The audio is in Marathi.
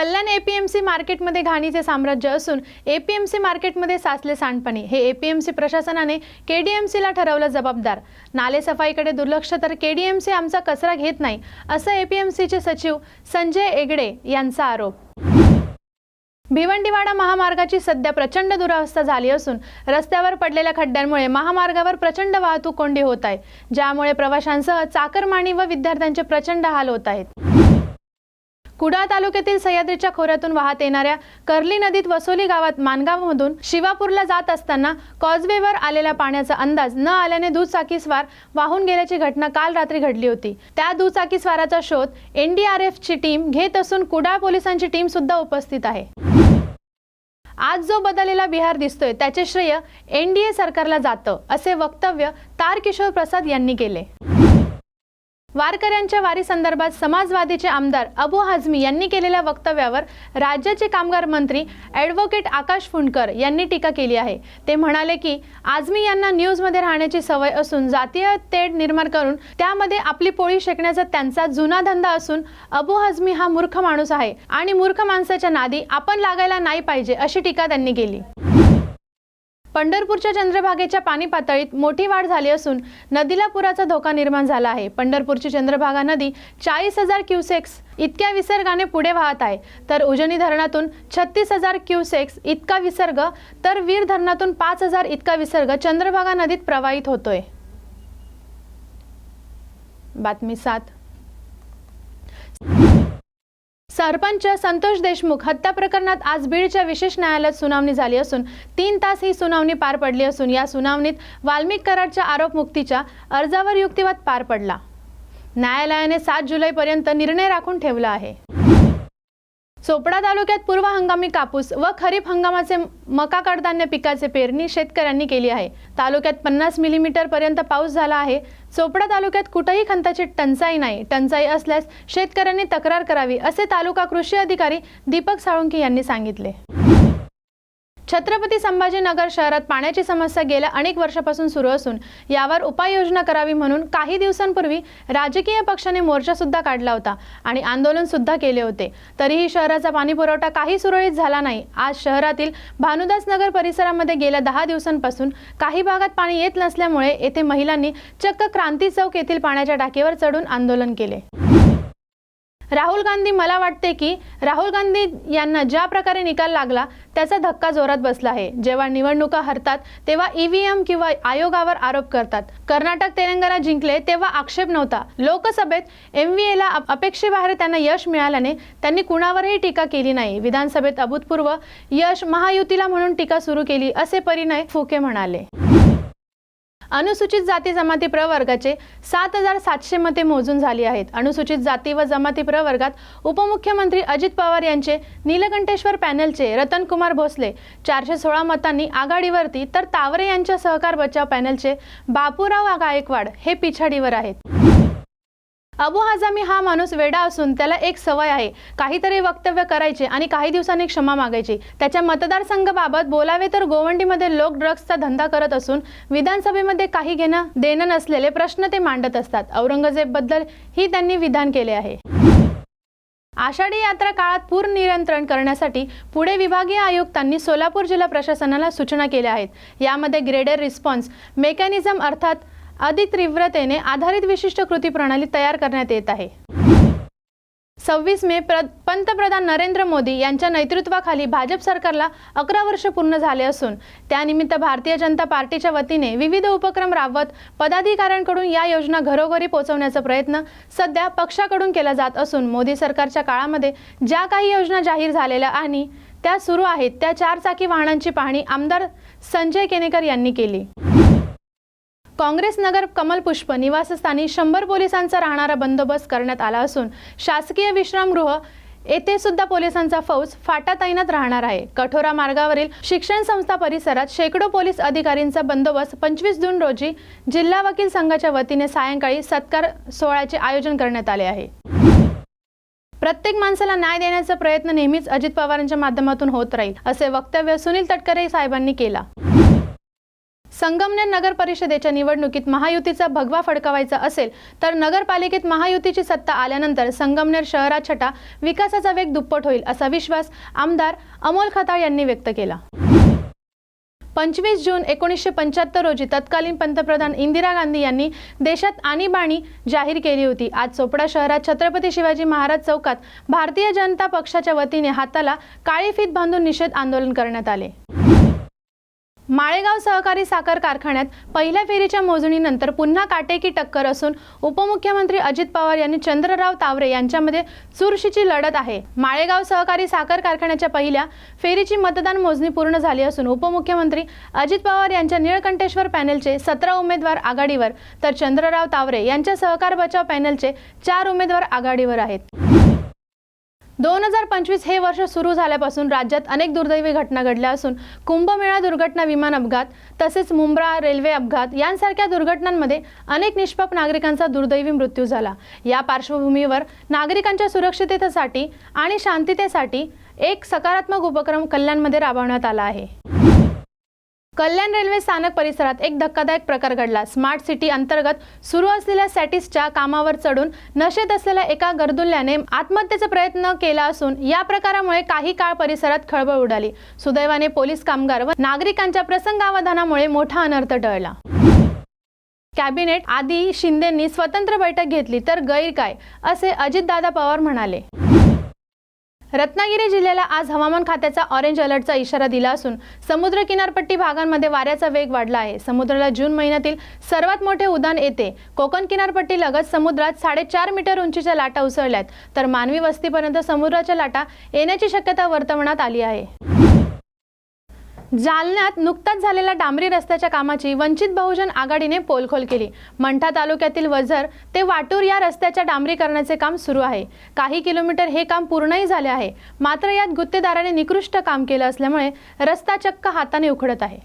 कल्याण एपीएमसी मार्केटमध्ये घाणीचे साम्राज्य असून एपीएमसी मार्केटमध्ये साचले सांडपाणी. हे एपीएमसी प्रशासनाने केडीएमसीला ठरवलं जबाबदार. नालेसफाईकडे दुर्लक्ष तर केडीएमसी आमचा कचरा घेत नाही असं एपीएमसीचे सचिव संजय एगडे यांचा आरोप. भिवंडीवाडा महामार्गाची सध्या प्रचंड दुरावस्था झाली असून रस्त्यावर पडलेल्या खड्ड्यांमुळे महामार्गावर प्रचंड वाहतूक कोंडी होत आहे ज्यामुळे प्रवाशांसह चाकरमानी व विद्यार्थ्यांचे प्रचंड हाल होत आहेत. कुडाळ तालुक्यातील सह्याद्रीच्या खोऱ्यातून वाहत येणाऱ्या कर्ली नदीत वसोली गावात मानगावमधून शिवापूरला जात असताना कॉजवेवर आलेल्या पाण्याचा अंदाज न आल्याने दुचाकीस्वार वाहून गेल्याची घटना काल रात्री घडली होती. त्या दुचाकीस्वाराचा शोध एनडीआरएफची टीम घेत असून कुडाळ पोलिसांची टीम सुद्धा उपस्थित आहे. आज जो बदललेला बिहार दिसतोय त्याचे श्रेय एनडीए सरकारला जातं असे वक्तव्य तारकिशोर प्रसाद यांनी केले. वारकऱ्यांच्या वारी संदर्भात समाजवादीचे आमदार अबू हाजमी यांनी केलेल्या वक्तव्यावर राज्याचे कामगार मंत्री ॲडव्होकेट आकाश फुंडकर यांनी टीका केली आहे. ते म्हणाले की आझमी यांना न्यूजमध्ये राहण्याची सवय असून जातीय तेढ निर्माण करून त्यामध्ये आपली पोळी शेकण्याचा त्यांचा जुना धंदा असून अबू हाजमी हा मूर्ख माणूस आहे आणि मूर्ख माणसाच्या नादी आपण लागायला नाही पाहिजे अशी टीका त्यांनी केली. पंढरपूरच्या चंद्रभागेच्या पाणी पातळीत मोठी वाढ झाली असून नदीला पुराचा धोका निर्माण झाला आहे. पंढरपूरची चंद्रभागा नदी चाळीस हजार क्युसेक्स इतक्या विसर्गाने पुढे वाहत आहे. तर उजनी धरणातून छत्तीस हजार क्युसेक्स इतका विसर्ग तर वीर धरणातून पाच हजार इतका विसर्ग चंद्रभागा नदीत प्रवाहित होतोय. बातमी सात. सरपंच संतोष देशमुख हत्या प्रकरणात आज बीडच्या विशेष न्यायालयात सुनावणी झाली असून तीन तास ही सुनावणी पार पडली असून या सुनावणीत वाल्मिक कराडच्या आरोप मुक्तीच्या अर्जावर युक्तिवाद पार पडला. न्यायालयाने सात जुलैपर्यंत निर्णय राखून ठेवला आहे. चोपडा तालुक्यात पूर्व हंगामी कापूस व खरीप हंगामाचे मका कडधान्य पिकाचे पेरणी शेतकऱ्यांनी केली आहे. तालुक्यात पन्नास मिलीमीटर पर्यंत पाऊस झाला आहे. चोपडा तालुक्यात कुठेही खंताची टंचाई नाही. टंचाई असल्यास शेतकऱ्यांनी तक्रार करावी असे तालुका कृषी अधिकारी दीपक साळुंकी यांनी सांगितले. छत्रपती संभाजीनगर शहरात पाण्याची समस्या गेल्या अनेक वर्षापासून सुरू असून यावर उपाययोजना करावी म्हणून काही दिवसांपूर्वी राजकीय पक्षाने मोर्चा सुद्धा काढला होता आणि आंदोलन सुद्धा केले होते. तरीही शहराचा पाणी पुरवठा काही सुरळीत झाला नाही. आज शहरातील भानुदास नगर परिसरामध्ये गेल्या दहा दिवसांपासून काही भागात पाणी येत नसल्यामुळे येथे महिलांनी चक्क क्रांती चौक येथील पाण्याच्या टाकीवर चढून आंदोलन केले. राहुल गांधी मला वाटते की राहुल गांधी यांना ज्या प्रकारे निकाल लागला त्याचा धक्का जोरात बसला आहे. जेव्हा निवडणुका हरतात तेव्हा ईव्हीएम किंवा आयोगावर आरोप करतात. कर्नाटक तेलंगणा जिंकले तेव्हा आक्षेप नव्हता. लोकसभेत एमव्हीएला अपेक्षेबाहेर त्यांना यश मिळाल्याने त्यांनी कुणावरही टीका केली नाही. विधानसभेत अभूतपूर्व यश महायुतीला म्हणून टीका सुरू केली असे परिणय फुके म्हणाले. अनुसूचित जाती जमाती प्रवर्गाचे सात हजार सातशे मते मोजून झाली आहेत. अनुसूचित जाती व जमाती प्रवर्गात उपमुख्यमंत्री अजित पवार यांचे नीलकंठेश्वर पॅनलचे रतनकुमार भोसले चारशे सोळा मतांनी आघाडीवरती तर तावरे यांच्या सहकार बचाव पॅनलचे बापूराव गायकवाड हे पिछाडीवर आहेत. अबू हजामी हा माणूस वेडा असून त्याला एक सवय आहे. काहीतरी वक्तव्य करायचे आणि काही दिवसांनी क्षमा मागायची. त्याच्या मतदारसंघाबाबत बोलावे तर गोवंडीमध्ये लोक ड्रग्सचा धंदा करत असून विधानसभेमध्ये काही घेणं देणं नसलेले प्रश्न ते मांडत असतात. औरंगजेबबद्दल ही त्यांनी विधान केले आहे. आषाढी यात्रा काळात पूर नियंत्रण करण्यासाठी पुणे विभागीय आयुक्तांनी सोलापूर जिल्हा प्रशासनाला सूचना केल्या आहेत. यामध्ये ग्रेडर रिस्पॉन्स मेकॅनिझम अर्थात अधिक तीव्रतेने आधारित विशिष्ट कृती प्रणाली तयार करण्यात येत आहे. सव्वीस मे प्र पंतप्रधान नरेंद्र मोदी यांच्या नेतृत्वाखाली भाजप सरकारला अकरा वर्ष पूर्ण झाले असून त्यानिमित्त भारतीय जनता पार्टीच्या वतीने विविध उपक्रम राबवत पदाधिकाऱ्यांकडून या योजना घरोघरी पोहोचवण्याचा प्रयत्न सध्या पक्षाकडून केला जात असून मोदी सरकारच्या काळामध्ये ज्या काही योजना जाहीर झालेल्या आणि त्या सुरू आहेत त्या चारचाकी वाहनांची पाहणी आमदार संजय केनेकर यांनी केली. काँग्रेस नगर कमलपुष्प निवासस्थानी शंभर पोलिसांचा राहणारा बंदोबस्त करण्यात आला असून शासकीय विश्रामगृह येथे सुद्धा पोलिसांचा फौज फाटा तैनात राहणार आहे. कठोरा मार्गावरील शिक्षण संस्था परिसरात शेकडो पोलीस अधिकारींचा बंदोबस्त पंचवीस जून रोजी जिल्हा वकील संघाच्या वतीने सायंकाळी सत्कार सोहळ्याचे आयोजन करण्यात आले आहे. प्रत्येक माणसाला न्याय देण्याचा प्रयत्न नेहमीच अजित पवारांच्या माध्यमातून होत राहील असे वक्तव्य सुनील तटकरे साहेबांनी केला. संगमनेर नगर परिषदेच्या निवडणुकीत महायुतीचा भगवा फडकावायचा असेल तर नगरपालिकेत महायुतीची सत्ता आल्यानंतर संगमनेर शहरात छटा विकासाचा वेग दुप्पट होईल असा विश्वास आमदार अमोल खताळ यांनी व्यक्त केला. पंचवीस जून एकोणीसशे पंच्याहत्तर रोजी तत्कालीन पंतप्रधान इंदिरा गांधी यांनी देशात आणीबाणी जाहीर केली होती. आज चोपडा शहरात छत्रपती शिवाजी महाराज चौकात भारतीय जनता पक्षाच्या वतीने हाताला काळी फीत बांधून निषेध आंदोलन करण्यात आले. माळेगाव सहकारी साखर कारखान्यात पहिल्या फेरीच्या मोजणीनंतर पुन्हा काटेकी टक्कर असून उपमुख्यमंत्री अजित पवार यांनी चंद्रराव तावरे यांच्यामध्ये चुरशीची लढत आहे. माळेगाव सहकारी साखर कारखान्याच्या पहिल्या फेरीची मतदान मोजणी पूर्ण झाली असून उपमुख्यमंत्री अजित पवार यांच्या निळकंठेश्वर पॅनेलचे सतरा उमेदवार आघाडीवर तर चंद्रराव तावरे यांच्या सहकार बचाव पॅनेलचे चार उमेदवार आघाडीवर आहेत. दोन हजार पंचवीस हे वर्ष सुरू झाल्यापासून राज्यात अनेक दुर्दैवी घटना घडल्या असून कुंभमेळा दुर्घटना विमान अपघात तसेच मुंब्रा रेल्वे अपघात यांसारख्या दुर्घटनांमध्ये अनेक निष्पाप नागरिकांचा दुर्दैवी मृत्यू झाला. या पार्श्वभूमीवर नागरिकांच्या सुरक्षिततेसाठी आणि शांततेसाठी एक सकारात्मक उपक्रम कल्याणमध्ये राबवण्यात आला आहे. कल्याण रेल्वे स्थानक परिसरात एक धक्कादायक प्रकार घडला. स्मार्ट सिटी अंतर्गत सुरू असलेल्या सॅटिसच्या कामावर चढून नशेत असलेल्या एका गर्दुल्याने आत्महत्येचा प्रयत्न केला असून या प्रकारामुळे काही काळ परिसरात खळबळ उडाली. सुदैवाने पोलीस कामगार व नागरिकांच्या प्रसंगावधानामुळे मोठा अनर्थ टळला. कॅबिनेट आदी शिंदेंनी स्वतंत्र बैठक घेतली तर गैर काय असे अजितदादा पवार म्हणाले. रत्नागिरी जिल्ह्याला आज हवामान खात्याचा ऑरेंज अलर्टचा इशारा दिला असून समुद्र किनारपट्टी भागांमध्ये वाऱ्याचा वेग वाढला आहे. समुद्राला जून महिन्यातील सर्वात मोठे उदान येते. कोकण किनारपट्टी लगत समुद्रात साडेचार मीटर उंचीच्या लाटा उसळल्यात. तर मानवी वस्तीपर्यंत समुद्राच्या लाटा येण्याची शक्यता वर्तवण्यात आली आहे. जालन्यात नुकताच झालेल्या डांबरी रस्त्याच्या कामाची वंचित बहुजन आघाडीने पोलखोल केली. मंठा तालुक्यातील वझर ते वाटूर या रस्त्याच्या डांबरीकरणाचे काम सुरू आहे. काही किलोमीटर हे काम पूर्णही झाले आहे. मात्र यात गुत्तेदाराने निकृष्ट काम केलं असल्यामुळे रस्ता चक्क हाताने उखडत आहे.